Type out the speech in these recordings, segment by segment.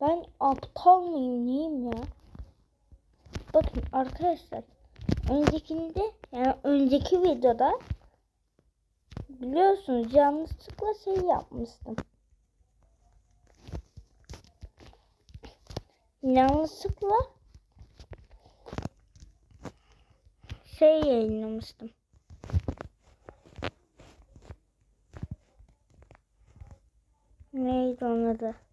Ben aptal mıyım neyim ya? Bakın arkadaşlar. Öncekinde yani önceki videoda biliyorsunuz yanlışlıkla şey yapmıştım. Yanlışlıkla şey yayınlamıştım. Neydi onun adı?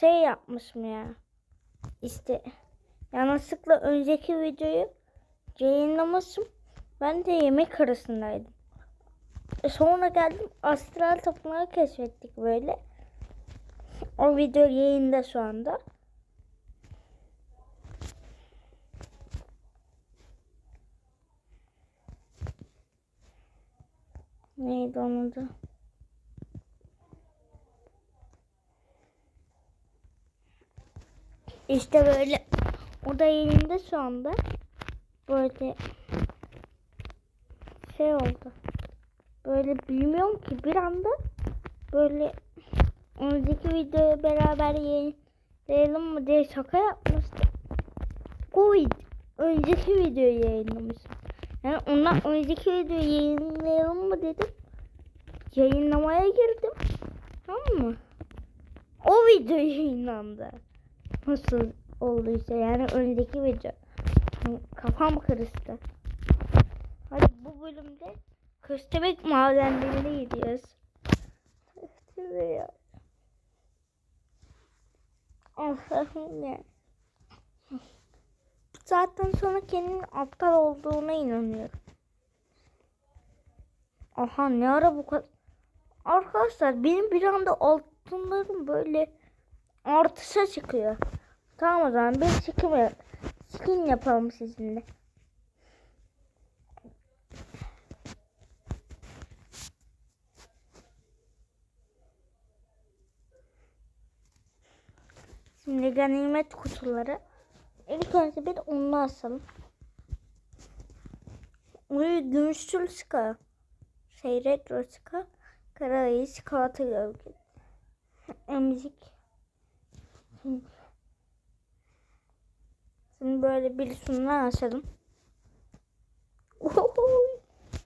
Şey yapmışım ya. İşte yanlışlıkla önceki videoyu yayınlamışım. Ben de yemek arasındaydım. E sonra geldim astral tapınağı keşfettik böyle. O video yayında şu anda. Neydi onun adı? İşte böyle o da yayında şu anda. Böyle şey oldu. Böyle bilmiyorum ki bir anda böyle önceki videoya beraber yayınlayalım mı diye şaka yapmıştım. Covid önceki videoyu yayınlamışım. Yani ondan önceki videoyu yayınlayalım mı dedim. Yayınlamaya girdim. Tamam mı? O video yayınlandı. Nasıl olduysa yani önceki video. Kafam karıştı. Hadi bu bölümde köstebek madenlerine gidiyoruz. ya. Allah'ım ya. Saatten sonra kendinin aptal olduğuna inanıyorum. Aha ne ara bu kadar... Arkadaşlar benim bir anda altınlarım böyle artışa çıkıyor. Tamam o zaman bir skin, skin yapalım sizinle. Şimdi ganimet kutuları. İlk önce bir onu asalım. Onu gümüştül sıka. Şey retro sıka. Karayı çikolata gölge. Emzik. Böyle bir sunumdan açalım. Ohoy.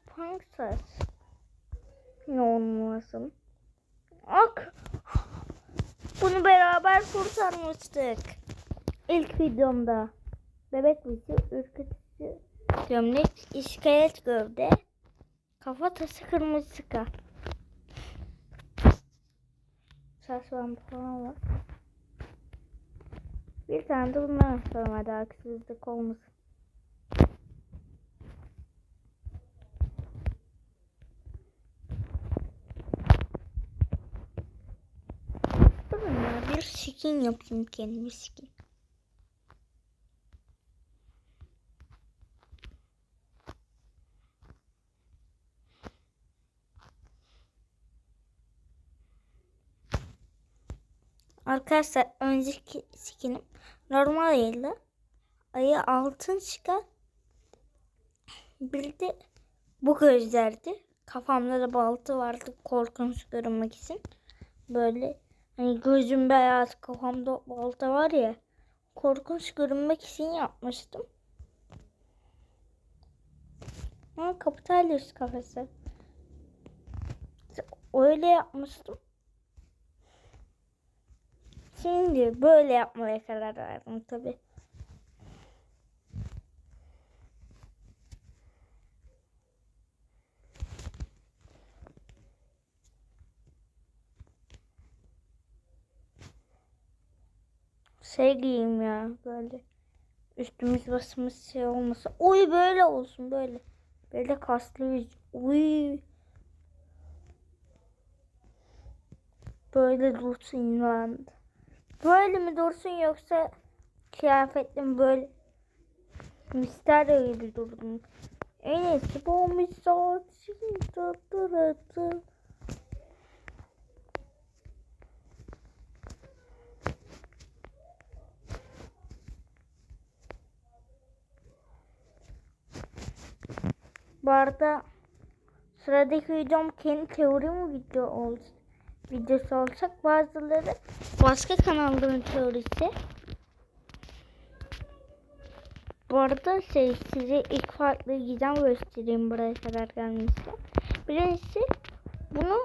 Panktas. Ne olmasın. Ak. Bunu beraber kurtarmıştık. İlk videomda. Bebek bizi ürkütücü gömlek, iskelet gövde, kafa tası kırmızı sıka. Saç falan var. Bir tane de bundan açalım hadi haksızlık olmasın. Bir skin yapayım kendime skin. Arkadaşlar önceki skinim normal değildi. Ayı altın çıkar. Bir de bu gözlerdi. Kafamda da baltı vardı korkunç görünmek için. Böyle hani gözüm beyaz kafamda balta var ya. Korkunç görünmek için yapmıştım. Ama kapitalist kafesi. Öyle yapmıştım. Şimdi böyle yapmaya karar verdim tabi. Şey giyeyim ya böyle. Üstümüz basımız şey olmasa. Uy böyle olsun böyle. Böyle kaslı yüz. Uy. Böyle dursun inandı. Böyle mi dursun yoksa kıyafetim böyle misteryo gibi durdum. En iyisi bu misal Bu arada sıradaki videom kendi teorim video olsun. Videosu olacak. Bazıları başka kanalların teorisi. Bu arada şey, size ilk farklı gizem göstereyim buraya kadar gelmişken. Birincisi bunu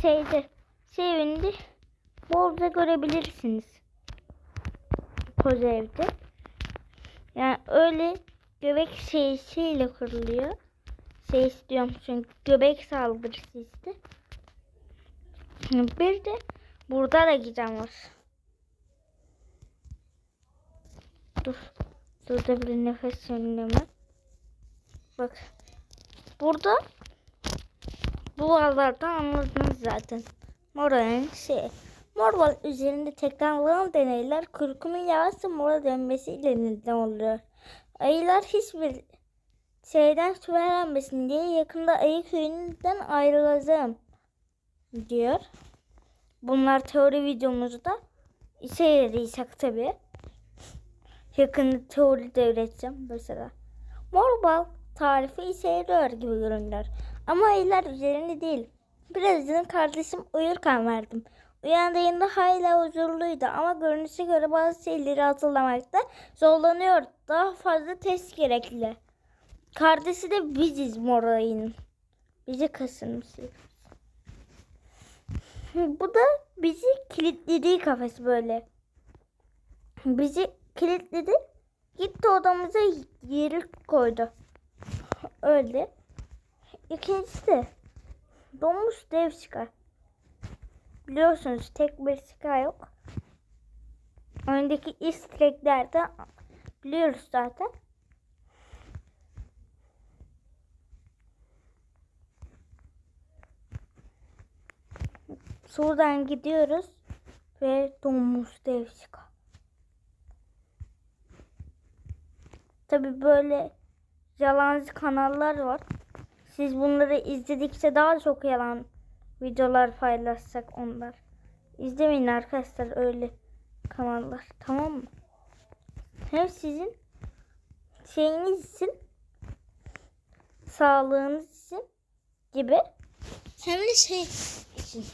şeyde sevindi bolca görebilirsiniz. Koza evde. Yani öyle göbek şeysiyle kırılıyor. Şey istiyorum çünkü göbek saldırısı işte. Bir de burada da gizem var. Dur. Burada bir nefes önleme. Bak. Burada bu vallardan anladınız zaten. Moral'in şey. Morval üzerinde tekrarlanan deneyler kurkumun yavaşça mora dönmesiyle neden oluyor. Ayılar hiçbir şeyden şüphelenmesin diye yakında ayı köyünden ayrılacağım diyor. Bunlar teori videomuzda yarayacak tabi. Yakında teori de üreteceğim mesela. Morbal tarifi işe yarıyor gibi görünüyor. Ama ayılar üzerinde değil. Birazdan kardeşim uyurken verdim. Uyandığında hala huzurluydu ama görünüşe göre bazı şeyleri hatırlamakta zorlanıyor. Daha fazla test gerekli. Kardeşi de biziz Moray'ın. Bizi Bu da bizi kilitlediği kafesi böyle. Bizi kilitledi. Gitti odamıza yeri koydu. Öyle. İkincisi de domuz dev çıkar. Biliyorsunuz tek bir sika yok. Öndeki isteklerde biliyoruz zaten. Şuradan gidiyoruz ve domuz dev sika. Tabi böyle yalancı kanallar var. Siz bunları izledikçe daha çok yalan videolar paylaşsak onlar. İzlemeyin arkadaşlar öyle kanallar. Tamam mı? Hem sizin şeyiniz için sağlığınız için gibi hem de şey için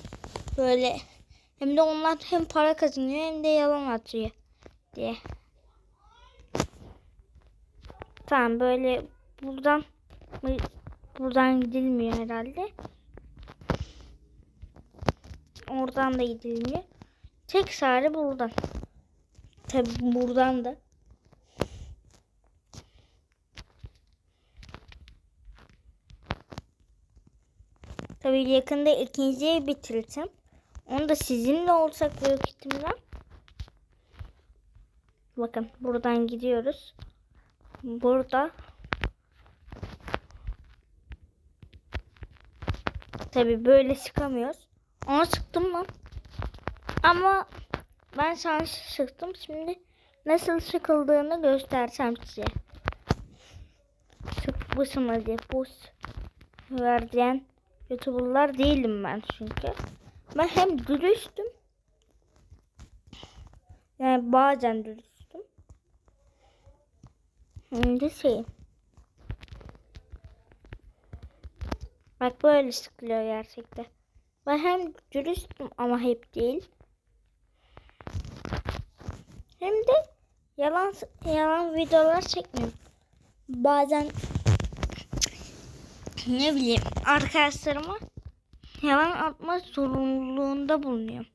böyle hem de onlar hem para kazanıyor hem de yalan atıyor diye. Tamam böyle buradan buradan gidilmiyor herhalde. Oradan da gidilmiyor. Tek sare buradan. Tabi buradan da. Tabi yakında ikinciyi bitireceğim. Onu da sizinle olacak büyük ihtimalle. Bakın buradan gidiyoruz. Burada Tabi böyle çıkamıyoruz. Ona çıktım lan. Ama ben şans çıktım. Şimdi nasıl çıkıldığını göstersem size. Hadi. Bu verdiyen youtuberlar değilim ben çünkü. Ben hem dürüstüm. Yani bazen dürüstüm. Hem de şey. Bak böyle sıkılıyor gerçekten. Ben hem dürüstüm ama hep değil. Hem de yalan yalan videolar çekmiyorum. Bazen ne bileyim arkadaşlarıma yalan atma sorumluluğunda bulunuyorum.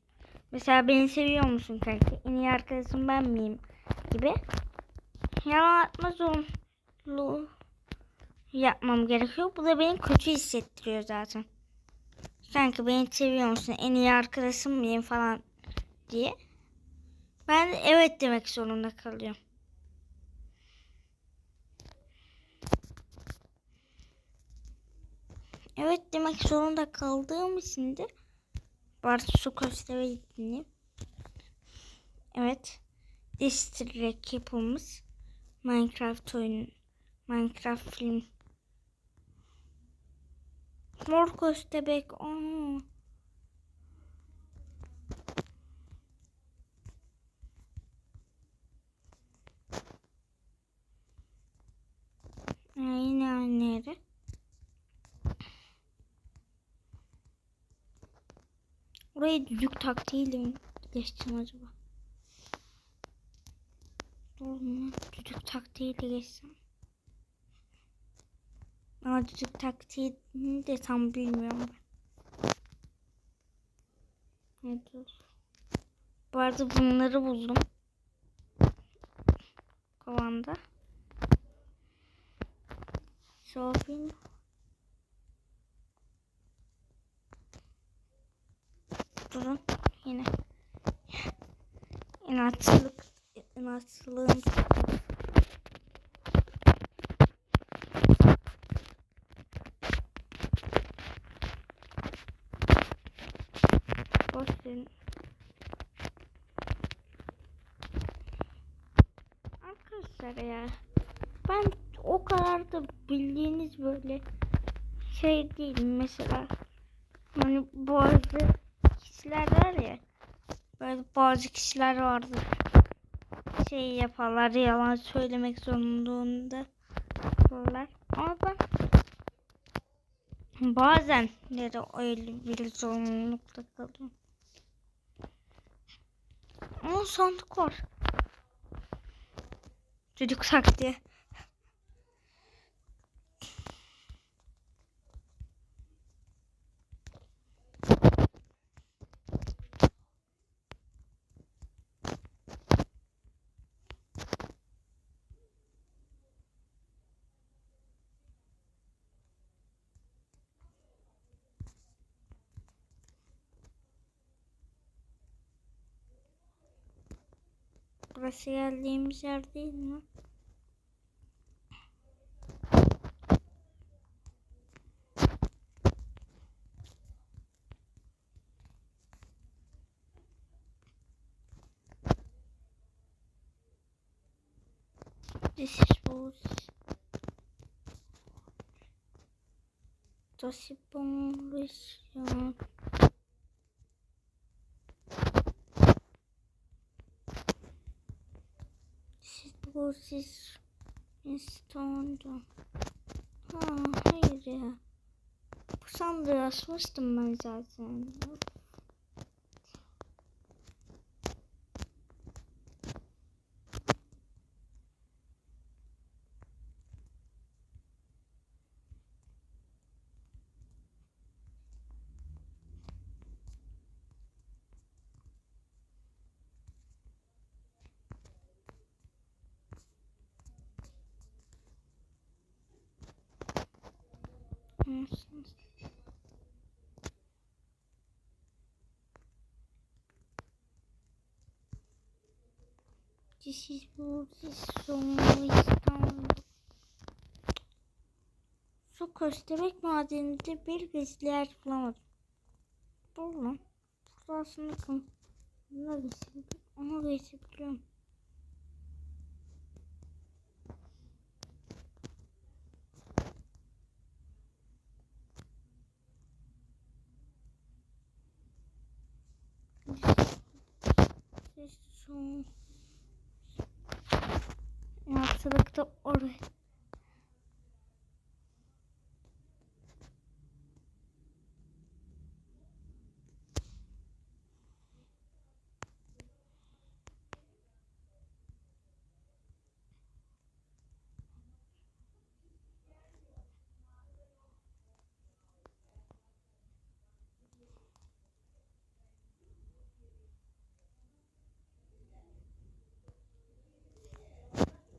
Mesela beni seviyor musun kanka? En iyi arkadaşım ben miyim? Gibi. Yalan atma zorunluluğu yapmam gerekiyor. Bu da beni kötü hissettiriyor zaten. Kanka beni seviyor musun? En iyi arkadaşım mıyım falan diye. Ben de evet demek zorunda kalıyorum. Evet demek zorunda kaldığım için de Bartu su dinleyeyim. Evet. Distrek yapımız Minecraft oyunu Minecraft film Mor köstebek. Aa. yine aynı Orayı düdük taktiğiyle mi geçeceğim acaba? Doğru mu? Düdük taktiğiyle geçsem. Ama düdük taktiğini de tam bilmiyorum ben. Dur. Bu arada bunları buldum. Kovanda. Shopping. Durun yine. İnatçılık. İnatçılığım. Boş verin. Arkadaşlar ya. Ben o kadar da bildiğiniz böyle şey değil mesela. Hani bazı kişiler var ya. Böyle bazı kişiler vardır. Şey yaparlar yalan söylemek zorundluğunda yaparlar. Ama ben bazen de öyle bir zorunlulukta kalıyorum. Ama sandık var. Çocuk taktiği. Burası geldiğimiz yer değil mi? This is was Das ist Bonus. Siz İstanbul'da. Ha hayır ya. Bu sandığı açmıştım ben zaten. Nasıl? This is this İstanbul. Su köstebek madeninde bir bezler bulamadım. Doğru lan. Burada aslında. Ona geçebilirim. Ona geçebiliyorum. This son. Ortalıkta oraya.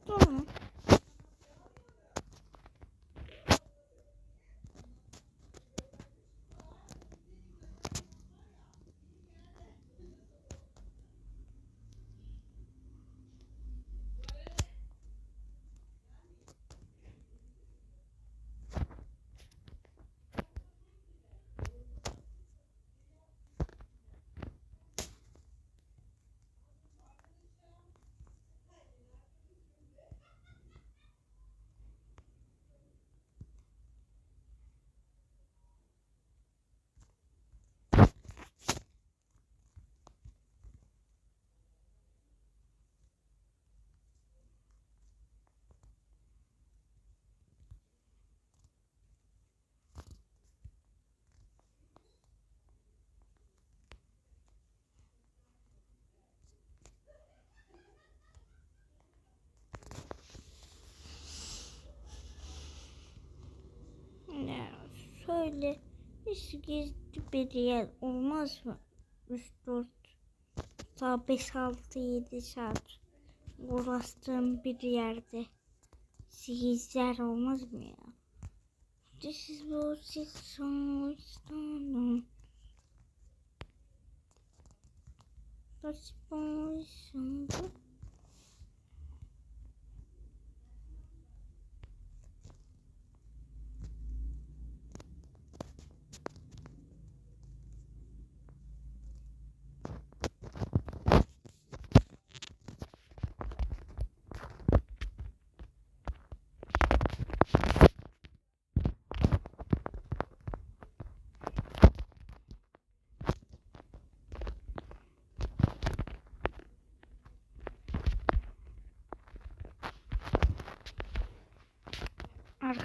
Tamam. Böyle hiç gizli bir yer olmaz mı? 3 4 daha 5 6 7 saat uğraştığım bir yerde sizler olmaz mı ya? This is what it's done. That's always done.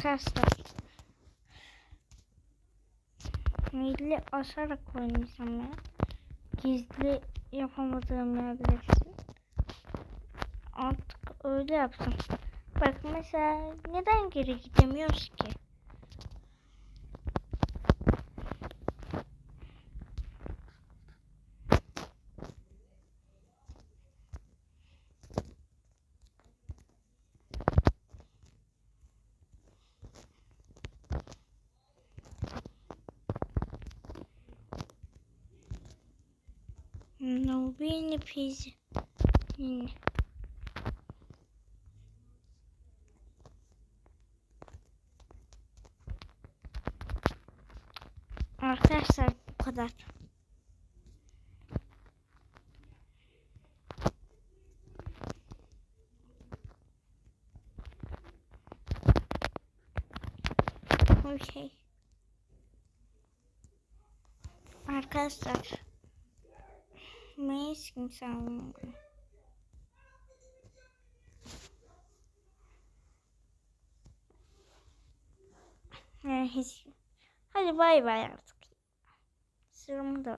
Arkadaşlar maili aşarak oynayacağım ya. Gizli yapamadığım yerler için. Artık öyle yaptım. Bak mesela neden geri gidemiyoruz ki? Pizza. Yine. Arkadaşlar bu kadar. Okey. Arkadaşlar. Anlamadı. Yani hiç. Hadi bay bay artık. Sıramı da